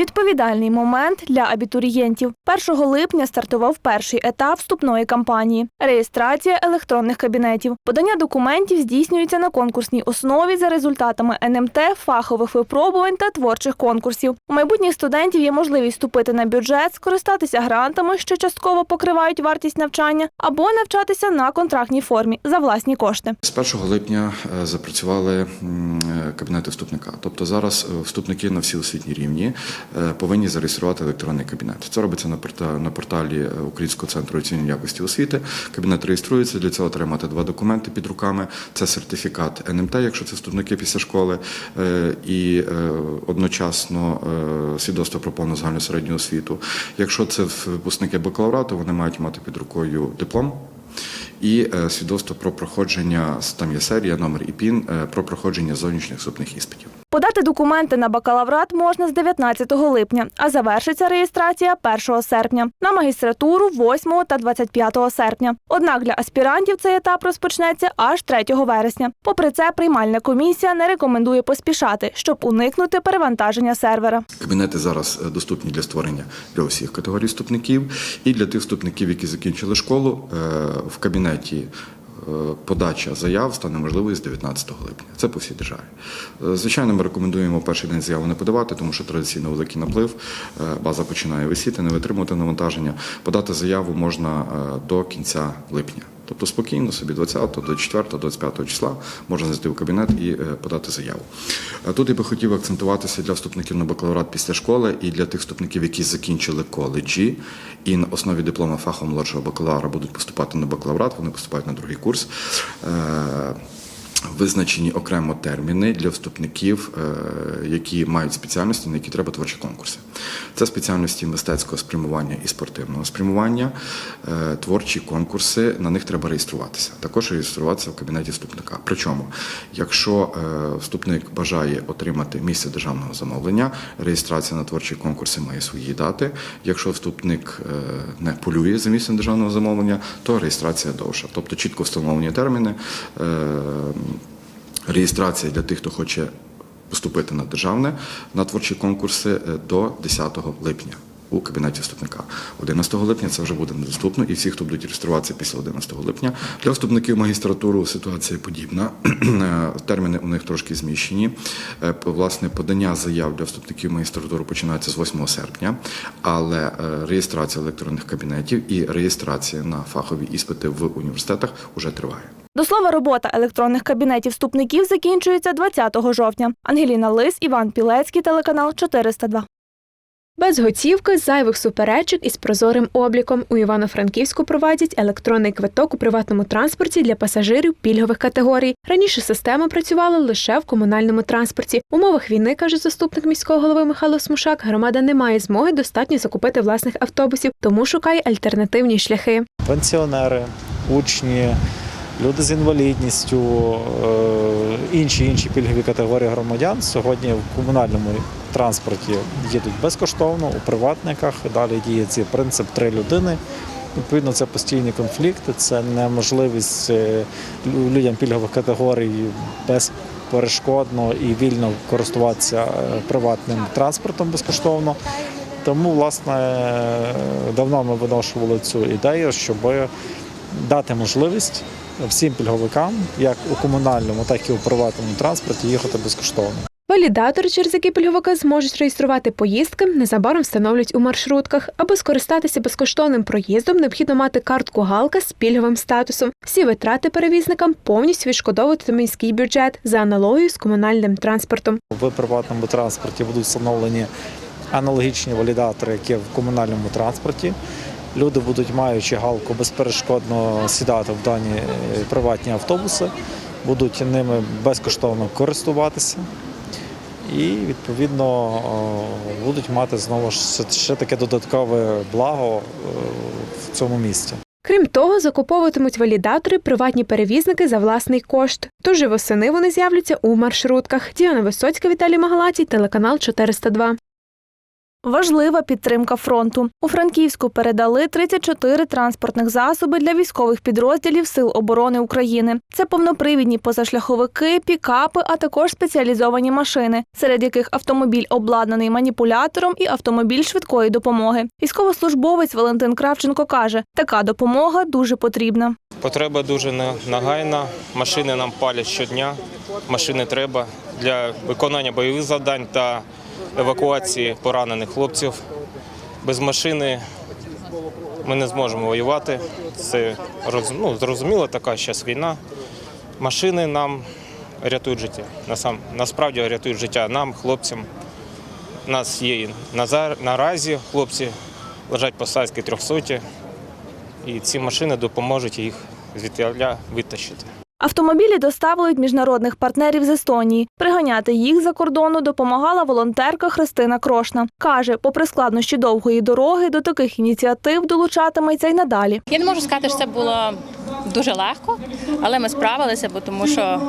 Відповідальний момент для абітурієнтів. 1 липня стартував перший етап вступної кампанії реєстрація електронних кабінетів. Подання документів здійснюється на конкурсній основі за результатами НМТ, фахових випробувань та творчих конкурсів. У майбутніх студентів є можливість вступити на бюджет, скористатися грантами, що частково покривають вартість навчання, або навчатися на контрактній формі за власні кошти. З 1 липня е, запрацювали е, кабінети вступника. Тобто зараз е, вступники на всі освітні рівні повинні зареєструвати електронний кабінет. Це робиться на порта- на порталі е, Українського центру оцінювання якості освіти. Кабінет реєструється. Для цього треба мати два документи під руками. Це сертифікат НМТ, якщо це вступники після школи, е, і е, одночасно е, свідоцтво про повну загальну середню освіту. Якщо це випускники бакалаврату, вони мають мати під рукою диплом. І е, свідоцтво про проходження там є серія, номер і пін е, про проходження зовнішніх вступних іспитів. Подати документи на бакалаврат можна з 19 липня, а завершиться реєстрація 1 серпня. На магістратуру 8 та 25 серпня. Однак для аспірантів цей етап розпочнеться аж 3 вересня. Попри це, приймальна комісія не рекомендує поспішати, щоб уникнути перевантаження сервера. Кабінети зараз е, доступні для створення для усіх категорій вступників і для тих вступників, які закінчили школу е, в кабінеті. Е, Подача заяв стане можливою з 19 липня. Це по всій державі. Е, Звичайно, ми рекомендуємо перший день заяву не подавати, тому що традиційно великий наплив, е, база починає висіти, не витримувати навантаження. Подати заяву можна до кінця липня. Тобто спокійно собі 20 до 4, 25 числа можна зайти в кабінет і е, подати заяву. Е, Тут я би хотів акцентуватися для вступників на бакалаврат після школи і для тих вступників, які закінчили коледжі і на основі диплома фаху молодшого бакалавра будуть поступати на бакалаврат, вони поступають на другий курс. Визначені окремо терміни для вступників, е, які мають спеціальності, на які треба творчі конкурси. Це спеціальності мистецького спрямування і спортивного спрямування, е, творчі конкурси, на них треба реєструватися. Також реєструватися в кабінеті вступника. Причому, якщо е, вступник бажає отримати місце державного замовлення, реєстрація на творчі конкурси має свої дати. Якщо вступник не полює за місцем державного замовлення, то реєстрація довша. Тобто чітко встановлені терміни. Реєстрація для тих, хто хоче поступити на державне на творчі конкурси е, до 10 липня у кабінеті вступника. 11 липня це вже буде недоступно, і всі, хто будуть реєструватися після 11 липня. Для вступників магістратуру ситуація подібна. Е, Терміни у них трошки зміщені. Е, Власне, подання заяв для вступників магістратуру починається з 8 серпня, але реєстрація електронних кабінетів і реєстрація на фахові іспити в університетах вже триває. До слова, робота електронних кабінетів вступників закінчується 20 жовтня. Ангеліна Лис, Іван Пілецький, телеканал 402. Без готівки, зайвих суперечок із прозорим обліком у Івано-Франківську проводять електронний квиток у приватному транспорті для пасажирів пільгових категорій. Раніше система працювала лише в комунальному транспорті. В умовах війни, каже заступник міського голови Михайло Смушак, громада не має змоги достатньо закупити власних автобусів, тому шукає альтернативні шляхи. пенсіонери, учні, люди з інвалідністю, е, інші інші пільгові категорії громадян сьогодні в комунальному транспорті їдуть безкоштовно, у приватниках далі діє цей принцип три людини. Відповідно, це постійні конфлікти, це неможливість е, людям пільгових категорій безперешкодно і вільно користуватися е, приватним транспортом безкоштовно. Тому, власне, давно ми виношували цю ідею, щоб дати можливість всім пільговикам, як у комунальному, так і у приватному транспорті, їхати безкоштовно. Валідатори, через які пільговики зможуть реєструвати поїздки, незабаром встановлять у маршрутках. Аби скористатися безкоштовним проїздом, необхідно мати картку Галка з пільговим статусом. Всі витрати перевізникам повністю відшкодовувати міський бюджет за аналогією з комунальним транспортом. В приватному транспорті будуть встановлені аналогічні валідатори, як є в комунальному транспорті. Люди будуть, маючи галку, безперешкодно сідати в дані е, приватні автобуси, будуть ними безкоштовно користуватися. І відповідно будуть мати знову ж ще- таке додаткове благо е, в цьому місці. Крім того, закуповуватимуть валідатори приватні перевізники за власний кошт. Тож і восени вони з'являться у маршрутках. Діана Висоцька, Віталій Магалатій, телеканал 402. Важлива підтримка фронту. У Франківську передали 34 транспортних засоби для військових підрозділів Сил оборони України. Це повнопривідні позашляховики, пікапи, а також спеціалізовані машини, серед яких автомобіль обладнаний маніпулятором і автомобіль швидкої допомоги. Військовослужбовець Валентин Кравченко каже, така допомога дуже потрібна. Потреба дуже на- нагайна. Машини нам палять щодня. Машини треба для виконання бойових завдань та евакуації поранених хлопців. Без машини ми не зможемо воювати. Це ну, зрозуміло, така зараз війна. Машини нам рятують життя. Насправді рятують життя нам, хлопцям. У нас є і наразі хлопці лежать посадські трьохсоті. І ці машини допоможуть їх звідтіля витащити. Автомобілі доставили міжнародних партнерів з Естонії. Приганяти їх за кордону допомагала волонтерка Христина Крошна. Каже, попри складнощі довгої дороги, до таких ініціатив долучатиметься й надалі. Я не можу сказати, що це було дуже легко, але ми справилися, бо тому що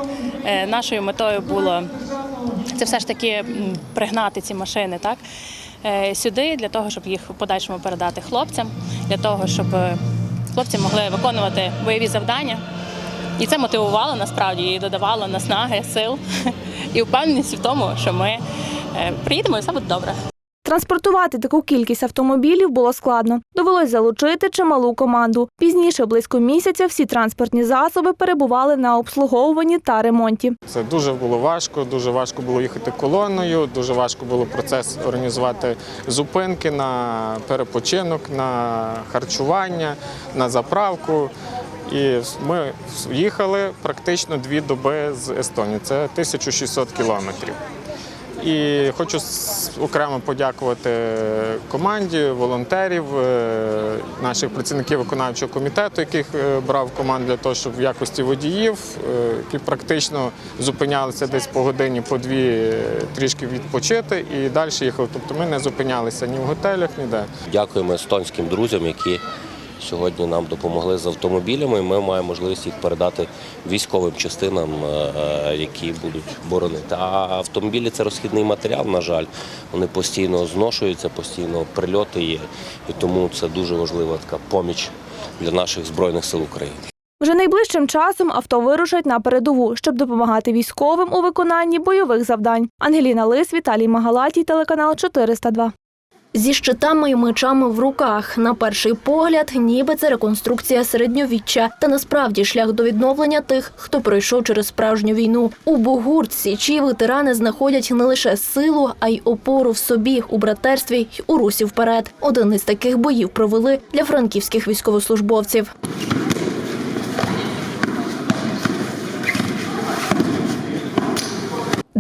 е, нашою метою було це все ж таки пригнати ці машини, так е, сюди для того, щоб їх в подальшому передати хлопцям, для того, щоб е, хлопці могли виконувати бойові завдання. І це мотивувало насправді і додавало наснаги, сил і впевненості в тому, що ми е, приїдемо і все буде добре. Транспортувати таку кількість автомобілів було складно. Довелось залучити чималу команду. Пізніше, близько місяця, всі транспортні засоби перебували на обслуговуванні та ремонті. Це дуже було важко, дуже важко було їхати колоною, дуже важко було процес організувати зупинки на перепочинок, на харчування, на заправку. І ми їхали практично дві доби з Естонії. Це 1600 кілометрів. І хочу окремо подякувати команді, волонтерів, е, наших працівників виконавчого комітету, яких е, брав команду для того, щоб в якості водіїв, е, які практично зупинялися десь по годині, по дві трішки відпочити і далі їхали. Тобто ми не зупинялися ні в готелях, ніде. Дякуємо естонським друзям, які сьогодні нам допомогли з автомобілями. і Ми маємо можливість їх передати військовим частинам, е, які будуть боронити. А автомобілі це розхідний матеріал, на жаль. Вони постійно зношуються, постійно прильоти є. І тому це дуже важлива така поміч для наших збройних сил України. Вже найближчим часом авто вирушать на передову, щоб допомагати військовим у виконанні бойових завдань. Ангеліна Лис, Віталій Магалатій, телеканал 402. Зі щитами і мечами в руках на перший погляд, ніби це реконструкція середньовіччя. Та насправді шлях до відновлення тих, хто пройшов через справжню війну. У Бугуртці чиї ветерани знаходять не лише силу, а й опору в собі у братерстві й у русі вперед. Один із таких боїв провели для франківських військовослужбовців.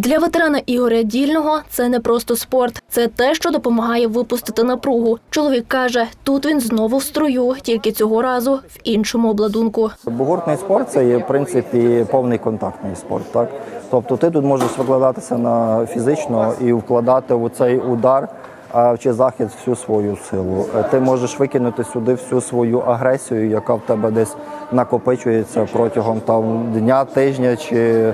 Для ветерана Ігоря Дільного це не просто спорт, це те, що допомагає випустити напругу. Чоловік каже, тут він знову в строю, тільки цього разу в іншому обладунку. Бугуртний спорт це є в принципі повний контактний спорт. Так? Тобто ти тут можеш викладатися на фізично і вкладати у цей удар чи захід всю свою силу. Ти можеш викинути сюди всю свою агресію, яка в тебе десь накопичується протягом там дня, тижня чи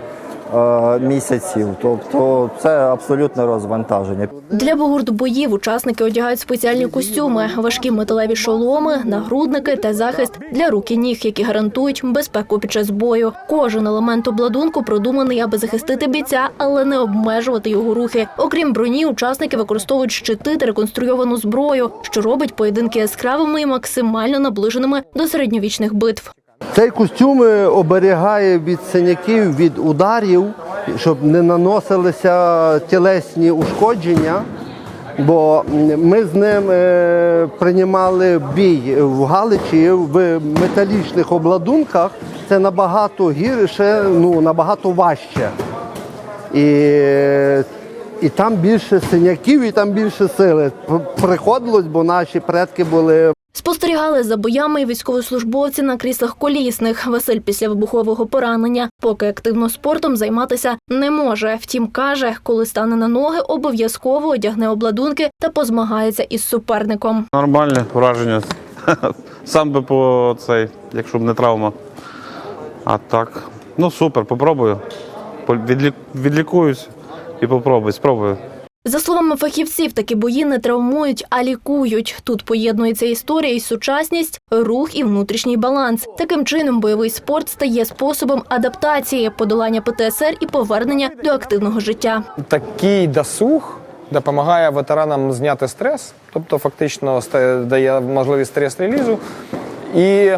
місяців. Тобто це абсолютне розвантаження. Для бугурт-боїв учасники одягають спеціальні костюми, важкі металеві шоломи, нагрудники та захист для рук і ніг, які гарантують безпеку під час бою. Кожен елемент обладунку продуманий, аби захистити бійця, але не обмежувати його рухи. Окрім броні, учасники використовують щити та реконструйовану зброю, що робить поєдинки яскравими і максимально наближеними до середньовічних битв. Цей костюм е, оберігає від синяків, від ударів, щоб не наносилися тілесні ушкодження. Бо ми з ним е, приймали бій в Галичі в металічних обладунках. Це набагато гірше, ну набагато важче. І, і там більше синяків, і там більше сили. Приходилось, бо наші предки були Спостерігали за боями і військовослужбовці на кріслах колісних. Василь після вибухового поранення, поки активно спортом займатися не може. Втім, каже, коли стане на ноги, обов'язково одягне обладунки та позмагається із суперником. Нормальне враження. Сам би по цей, якщо б не травма. А так, ну супер, попробую. По- Відлікуюсь і попробую, спробую. За словами фахівців, такі бої не травмують, а лікують. Тут поєднується історія і сучасність, рух і внутрішній баланс. Таким чином, бойовий спорт стає способом адаптації, подолання ПТСР і повернення до активного життя. такий досуг допомагає ветеранам зняти стрес, тобто фактично дає можливість стрес-релізу і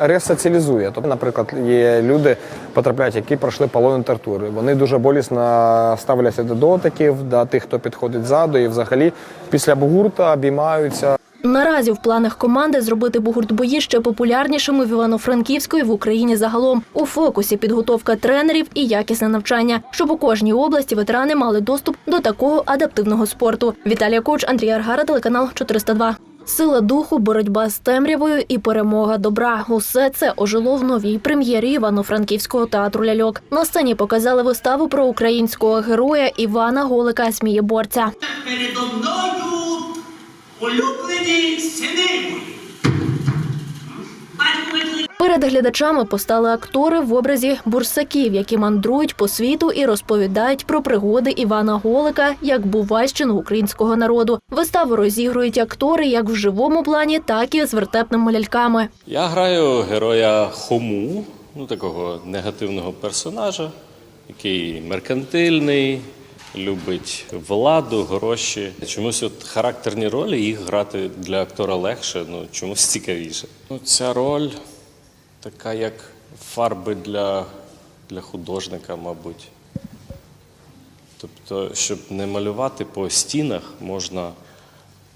ресоціалізує. Тобто, наприклад, є люди, потрапляють, які пройшли полон тортури. Вони дуже болісно ставляться до дотиків, до тих, хто підходить ззаду, і взагалі після бугурта обіймаються. Наразі в планах команди зробити бугурт-бої ще популярнішими в Івано-Франківську і в Україні загалом. У фокусі підготовка тренерів і якісне навчання, щоб у кожній області ветерани мали доступ до такого адаптивного спорту. Віталія Коч, Андрій Аргара, телеканал 402. Сила духу, боротьба з темрявою і перемога добра. Усе це ожило в новій прем'єрі Івано-Франківського театру ляльок. На сцені показали виставу про українського героя Івана Голика Смієборця. передо мною улюблені сини Перед глядачами постали актори в образі бурсаків, які мандрують по світу і розповідають про пригоди Івана Голика як бувальщину українського народу. Виставу розігрують актори як в живому плані, так і з вертепними ляльками. Я граю героя Хому, ну такого негативного персонажа, який меркантильний, любить владу, гроші. Чомусь от характерні ролі їх грати для актора легше, ну чомусь цікавіше. Ну, ця роль така, як фарби для, для художника, мабуть. Тобто, щоб не малювати по стінах, можна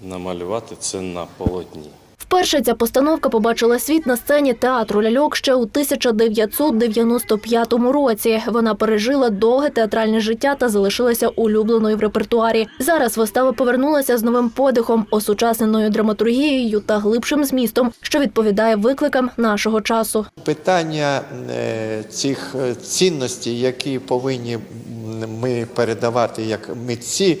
намалювати це на полотні. Вперше ця постановка побачила світ на сцені театру ляльок ще у 1995 році. Вона пережила довге театральне життя та залишилася улюбленою в репертуарі. Зараз вистава повернулася з новим подихом, осучасненою драматургією та глибшим змістом, що відповідає викликам нашого часу. Питання е, цих е, цінностей, які повинні ми передавати як митці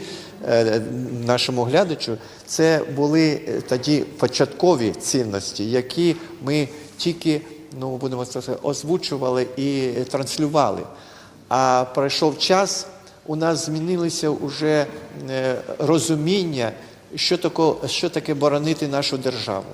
нашому глядачу, це були е, тоді початкові цінності, які ми тільки ну будемо сказати, озвучували і транслювали. А пройшов час, у нас змінилося вже е, розуміння, що таке, що таке боронити нашу державу.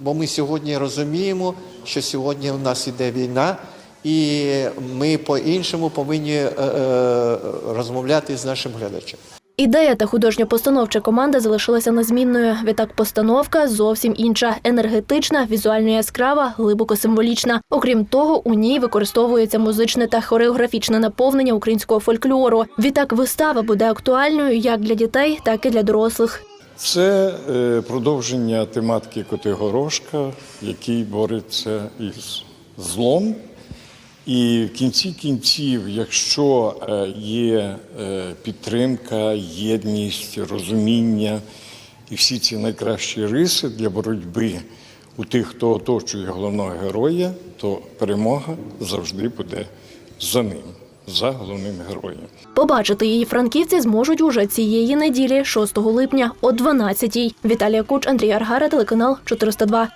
Бо ми сьогодні розуміємо, що сьогодні у нас іде війна, і ми по-іншому повинні е, е, розмовляти з нашим глядачем. Ідея та художньо-постановча команда залишилася незмінною. Відтак постановка зовсім інша, енергетична, візуально яскрава, глибоко символічна. Окрім того, у ній використовується музичне та хореографічне наповнення українського фольклору. Відтак вистава буде актуальною як для дітей, так і для дорослих. Це е, продовження тематики Котигорошка, який бореться із злом. І в кінці кінців, якщо е, є е, підтримка, єдність, розуміння і всі ці найкращі риси для боротьби у тих, хто оточує головного героя, то перемога завжди буде за ним, за головним героєм. Побачити її франківці зможуть уже цієї неділі, 6 липня о 12-й. Віталія Куч, Андрій Аргара, телеканал 402.